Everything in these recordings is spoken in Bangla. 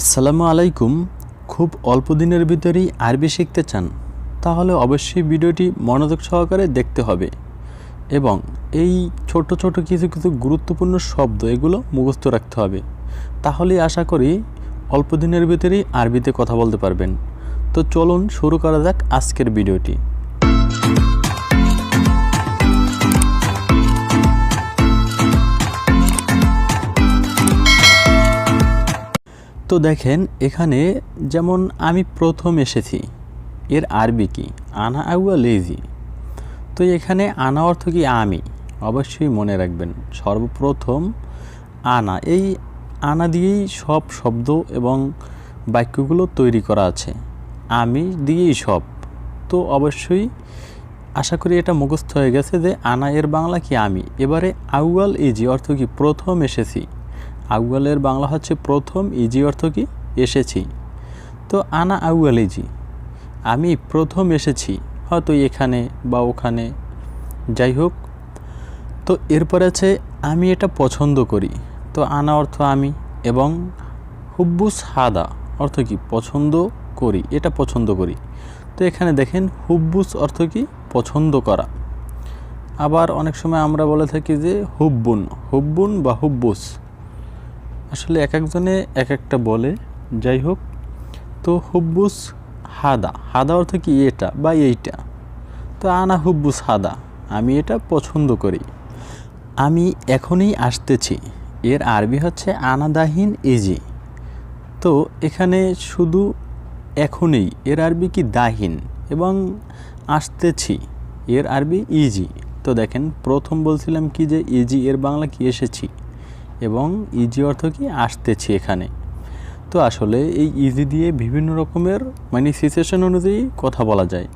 আসসালামু আলাইকুম। খুব অল্প দিনের ভিতরেই আরবি শিখতে চান, তাহলে অবশ্যই ভিডিওটি মনোযোগ সহকারে দেখতে হবে এবং এই ছোট ছোট কিছু কিছু গুরুত্বপূর্ণ শব্দ এগুলো মুখস্থ রাখতে হবে। তাহলে আশা করি অল্প দিনের ভিতরেই আরবিতে কথা বলতে পারবেন। তো চলুন শুরু করা যাক আজকের ভিডিওটি। তো দেখেন, এখানে যেমন আমি প্রথম এসেছি, এর আরবি কি? আনা আউয়া লেজি। তো এখানে আনা অর্থ কি? আমি। অবশ্যই মনে রাখবেন, সর্বপ্রথম আনা। এই আনা দিয়েই সব শব্দ এবং বাক্যগুলো তৈরি করা আছে। আমি দিয়েই সব। তো অবশ্যই আশা করি এটা মুখস্থ হয়ে গেছে যে আনা এর বাংলা কি? আমি। এবারে আউয়াল ইজি অর্থ কি? প্রথম এসেছি। আউয়ালের বাংলা হচ্ছে প্রথম ইজি অর্থ কি? এসেছি। তো আনা আউয়াল ইজি আমি প্রথম এসেছি, হয়তো এখানে বা ওখানে। যাই হোক তো এরপর আছে আমি এটা পছন্দ করি। তো আনা অর্থ আমি এবং হুব্বুস হাদা অর্থ কি? পছন্দ করি, এটা পছন্দ করি। তো এখানে দেখেন হুব্বুস অর্থ কি? পছন্দ করা। আবার অনেক সময় আমরা বলে থাকি যে হুব্বুন হুব্বুন বা হুব্বুস। আসলে এক একজনে এক একটা বলে। যাই হোক তো হুব্বুস হাদা। হাদা অর্থ কি? এটা বা এইটা। তো আনা হুব্বুস হাদা। আমি এটা পছন্দ করি। আমি এখনই আসতেছি। এর আরবি হচ্ছে আনাদাহিন ইজি তো এখানে শুধু এখনই, এর আরবি কি দাহিন? এবং আসতেছি, এর আরবি ইজি। তো দেখেন, প্রথম বলছিলাম কি যে ইজি এর বাংলা কি এসেছি? এবং ইজি অর্থ কি? আসতেছি এখানে। তো আসলে এই ইজি দিয়ে বিভিন্ন রকমের মানে সিচুয়েশন অনুযায়ী কথা বলা যায়,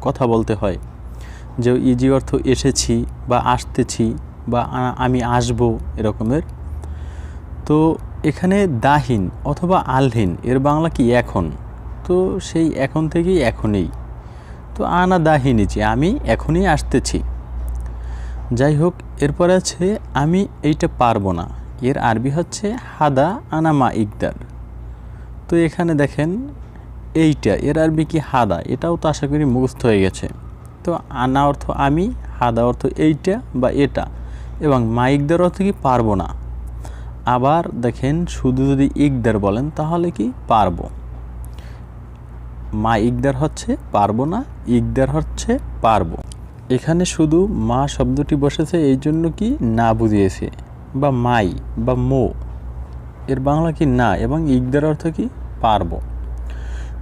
কথা বলতে হয়। যে ইজি অর্থ এসেছি বা আসতেছি বা আমি আসব এরকমের। তো এখানে দাহীন অথবা আলহীন, এর বাংলা কি এখন? তো সেই এখন থেকেই এখনই। তো আনা দাহিনীছি আমি এখনই আসতেছি। যাই হোক, এরপর আছে, আমি এইটা পারব না। এর আরবি হচ্ছে হাদা আনামা ইকদার। তো এখানে দেখেন এইটা, এর আরবি কি হাদা? এটাও তো আশা করি মুখস্থ হয়ে গেছে। তো আনা অর্থ আমি, হাদা অর্থ এইটা বা এটা, এবং মা ইকদার অর্থ কি পারব না। আবার দেখেন শুধু যদি ইকদার বলেন তাহলে কি পারব? মা ইকদার হচ্ছে পারব না, ইকদার হচ্ছে পারব। এখানে শুধু মা শব্দটি বসেছে এই জন্য কি না বুঝিয়েছে। বা মাই বা মো, এর বাংলা কি না এবং ইকদার অর্থ কি? পারব।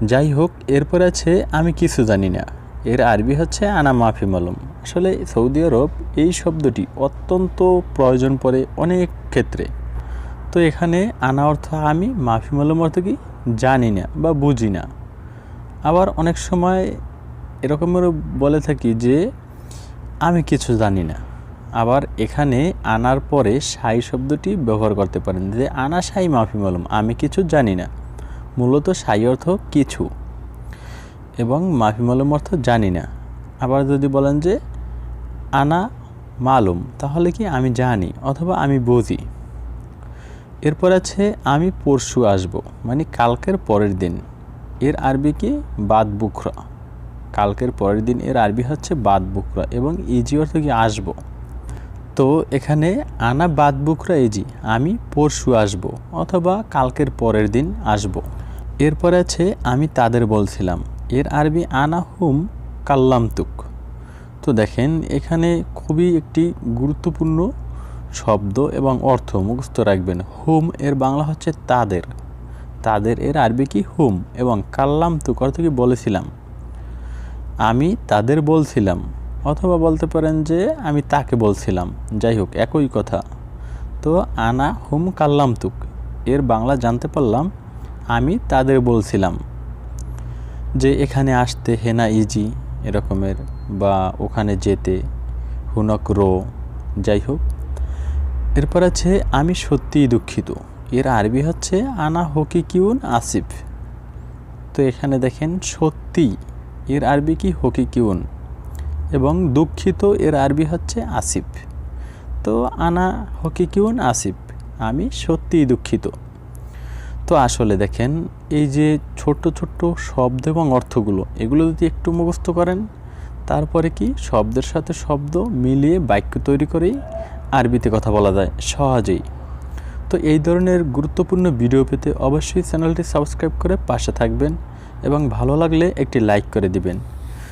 যাই হোক, এরপর আছে আমি কিছু জানি না। এর আরবি হচ্ছে আনা মাফি মালুম। আসলে সৌদি আরব এই শব্দটি অত্যন্ত প্রয়োজন পড়ে অনেক ক্ষেত্রে। তো এখানে আনা অর্থ আমি, মাফি মালুম অর্থ কি? জানি না বা বুঝি না। আবার অনেক সময় এরকমেরও বলে থাকি যে, আমি কিছু জানি না। আবার এখানে আনার পরে সাই শব্দটি ব্যবহার করতে পারেন। যে আনা সাই মাফি মালুম, আমি কিছু জানি না। মূলত সাই অর্থ কিছু এবং মাফি মালুম অর্থ জানি না। আবার যদি বলেন যে আনা মালুম, তাহলে কি আমি জানি অথবা আমি বুঝি? এরপর আছে, আমি পরশু আসব মানে কালকের পরের দিন। এর আরবি কি? বাদ বুখরা। কালকের পরের দিন এর আরবি হচ্ছে বাদ বুকরা এবং ইজি অর্থ কি? আসব। তো এখানে আনা বাদ বুকরা এজি আমি পরশু আসব অথবা কালকের পরের দিন আসব। এরপর আছে, আমি তাদের বলছিলাম, এর আরবি আনা হুম কাল্লামতুক তো দেখেন, এখানে খুবই একটি গুরুত্বপূর্ণ শব্দ এবং অর্থ মুখস্থ রাখবেন। হুম এর বাংলা হচ্ছে তাদের। তাদের এর আরবি কি? হুম এবং কাল্লাম তুক, অর্থ কি? বলেছিলাম। আমি তাদের বলছিলাম। অথবা বলতে পারেন যে আমি তাকে বলছিলাম। যাই হোক, একই কথা। তো আনা হুম কাল্লাম তুক এর বাংলা জানতে পারলাম, আমি তাদের বলছিলাম যে এখানে আসতে হেনা ইজি এরকমের বা ওখানে যেতে, হুনক রো, যাই হোক। এরপর আছে, আমি সত্যিই দুঃখিত। এর আরবি হচ্ছে, আনা হকি কিউন আসিফ। তো এখানে দেখেন সত্যি এর আরবি কি? হকিকিউন। এবং দুঃখিত এর আরবি হচ্ছে আসিফ। তো আনা হকিকিউন আসিফ, আমি সত্যিই দুঃখিত। তো আসলে দেখেন, এই যে ছোট্ট ছোট্ট শব্দ এবং অর্থগুলো, এগুলো যদি একটু মুখস্থ করেন, তারপরে কি শব্দের সাথে শব্দ মিলিয়ে বাক্য তৈরি করেই আরবিতে কথা বলা যায়, সহজেই। তো এই ধরনের গুরুত্বপূর্ণ ভিডিও পেতে অবশ্যই চ্যানেলটি সাবস্ক্রাইব করে পাশে থাকবেন এবং ভালো লাগলে একটি লাইক করে দিবেন।